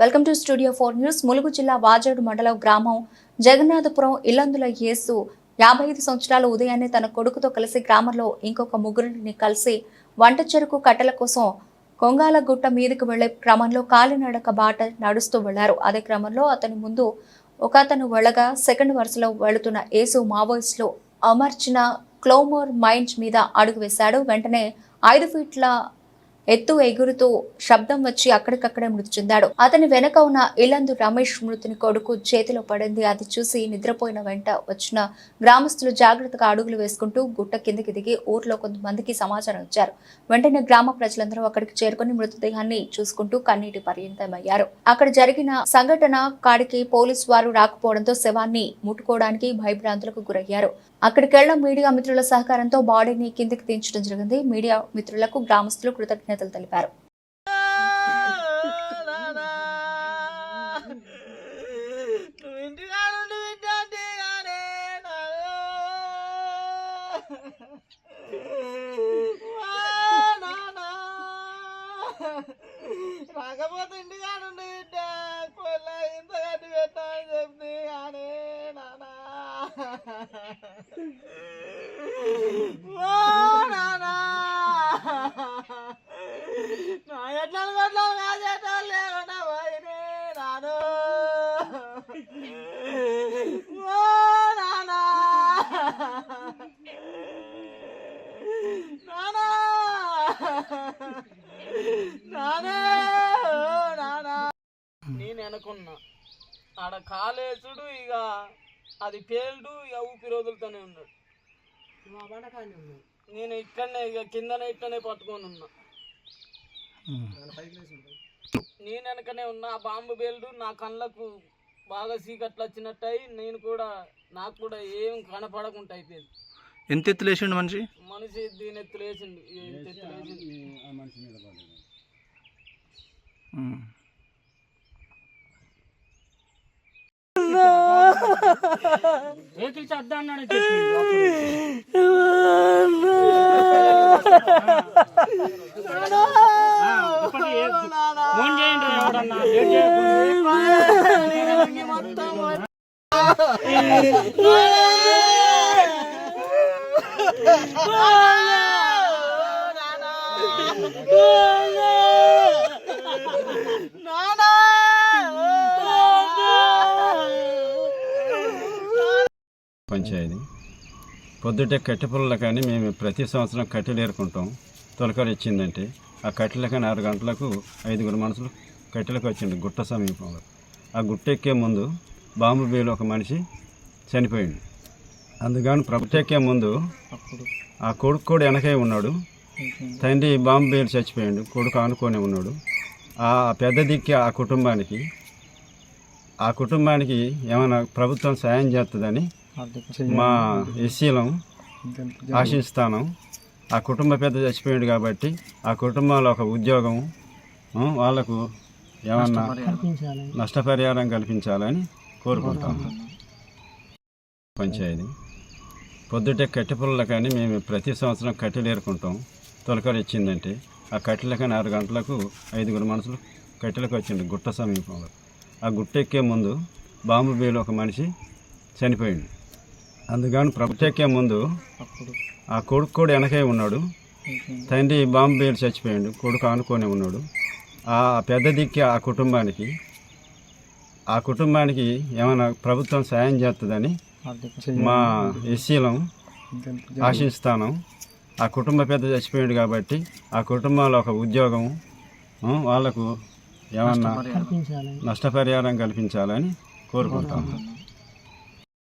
Welcome to studio four news. Mulugu జిల్లా వాజేడు మండలం గ్రామం జగన్నాథపురం ఇల్లందుల యేసు యాభై ఐదు సంవత్సరాల ఉదయాన్నే తన కొడుకుతో కలిసి గ్రామంలో ఇంకొక ముగ్గురిని కలిసి వంట చెరుకు కట్టెల కోసం కొంగాల గుట్ట మీదకు వెళ్ళే క్రమంలో కాలినడక బాట నడుస్తూ వెళ్ళారు. అదే క్రమంలో అతని ముందు ఒక అతను వెళ్ళగా సెకండ్ వరుసలో వెళుతున్న యేసు మావోయిస్టులు అమర్చిన క్లోమోర్ మైండ్ మీద అడుగు వేశాడు. వెంటనే ఐదు ఫీట్ల ఎత్తు ఎగురుతూ శబ్దం వచ్చి అక్కడికక్కడే మృతి చెందాడు. అతని వెనక ఉన్న ఇలందు రమేష్ మృతిని కొడుకు చేతిలో పడింది. అది చూసి నిద్రపోయిన వెంట వచ్చిన గ్రామస్తులు జాగ్రత్తగా అడుగులు వేసుకుంటూ గుట్ట కిందకి దిగి ఊర్లో కొంతమందికి సమాచారం ఇచ్చారు. వెంటనే గ్రామ ప్రజలందరూ అక్కడికి చేరుకుని మృతదేహాన్ని చూసుకుంటూ కన్నీటి పర్యంతమయ్యారు. అక్కడ జరిగిన సంఘటన కాడికి పోలీసు వారు రాకపోవడంతో శవాన్ని ముట్టుకోవడానికి భయభ్రాంతులకు గురయ్యారు. అక్కడికెళ్ళ మీడియా మిత్రుల సహకారంతో బాడీని కిందికి దించడం జరిగింది. మీడియా మిత్రులకు గ్రామస్తులు కృతజ్ఞత కృతజ్ఞతలు తెలిపారు. రాకపోతే కొల్ల ఇంత చెప్తే కానీ నానా. నా ఎట్లా గట్ల కాదేటోళ్ళు లేకుండా పోయినే నాను ఓ నానా. నానా. నానే. నానా. నేను అనుకున్నా ఆడ కాలేసుడు ఇక అది పేల్డు ఇక ఊపిరి వదులుతూనే ఉన్నాడు. నేను ఇక్కడనే ఇక కిందనే ఇక్కడనే పట్టుకొని ఉన్నా. నేను వెనకనే ఉన్నా ఆ బాంబు బేల్డు నా కళ్ళకు బాగా సీకట్లు వచ్చినట్టు అయి నేను కూడా నాకు కూడా ఏం కనపడకుండా అయిపోయింది. ఎంత ఎత్తు లేచిండు మనిషి? మనిషి దీని ఎత్తు లేచిండు ఎంత ఉమ్. పంచాయతీ. పొద్దుటే కట్టెపుల్ల కానీ మేము ప్రతి సంవత్సరం కట్టెలు ఏరుకుంటాం. తొలకరి ఇచ్చిందంటే ఆ కట్టెల కానీ ఆరు గంటలకు ఐదుగురు మనుషులు కట్టెలకు వచ్చిండు గుట్ట సమీపంలో. ఆ గుట్ట ఎక్కే ముందు బాంబు బేలు ఒక మనిషి చనిపోయింది అందుకని ప్రభుత్వ ఎక్కే ముందు ఆ కొడుకు కూడా వెనకే ఉన్నాడు. తండ్రి బాంబు బేలు చచ్చిపోయాడు కొడుకు ఆనుకొని ఉన్నాడు. ఆ పెద్ద దిక్కి ఆ కుటుంబానికి ఆ కుటుంబానికి ఏమైనా ప్రభుత్వం సాయం చేస్తుందని మా ఎస్సీలం ఆశిస్తాను. ఆ కుటుంబ పెద్ద చచ్చిపోయాడు కాబట్టి ఆ కుటుంబంలో ఒక ఉద్యోగం వాళ్ళకు ఏమన్నా నష్టపరిహారం కల్పించాలని కోరుకుంటాము పంచాయతీ. పొద్దుటే కట్టె పుల్లలు కానీ మేము ప్రతి సంవత్సరం కట్టెలు ఏరుకుంటాం. తొలకరి ఇచ్చిందంటే ఆ కట్టెల కానీ ఆరు గంటలకు ఐదుగురు మనుషులు కట్టెలకు వచ్చిండు గుట్ట సమీపంలో. ఆ గుట్ట ఎక్కే ముందు బాంబు బేలు ఒక మనిషి చనిపోయింది అందుకని ప్రభుత్వ ఎక్కే ముందు ఆ కొడుకు కూడా వెనకే ఉన్నాడు. తండ్రి బాంబు బేలు చచ్చిపోయాడు. కొడుకు ఆనుకొని ఉన్నాడు. ఆ పెద్ద దిక్కి ఆ కుటుంబానికి. ఆ కుటుంబానికి ఏమైనా ప్రభుత్వం సాయం చేస్తుందని మా ఎస్సీలం ఆశిస్తాను. ఆ కుటుంబ పెద్ద చచ్చిపోయాడు కాబట్టి ఆ కుటుంబంలో ఒక ఉద్యోగం ఆ, వాళ్ళకు ఏమన్నా నష్టపరిహారం కల్పించాలని కోరుకుంటాము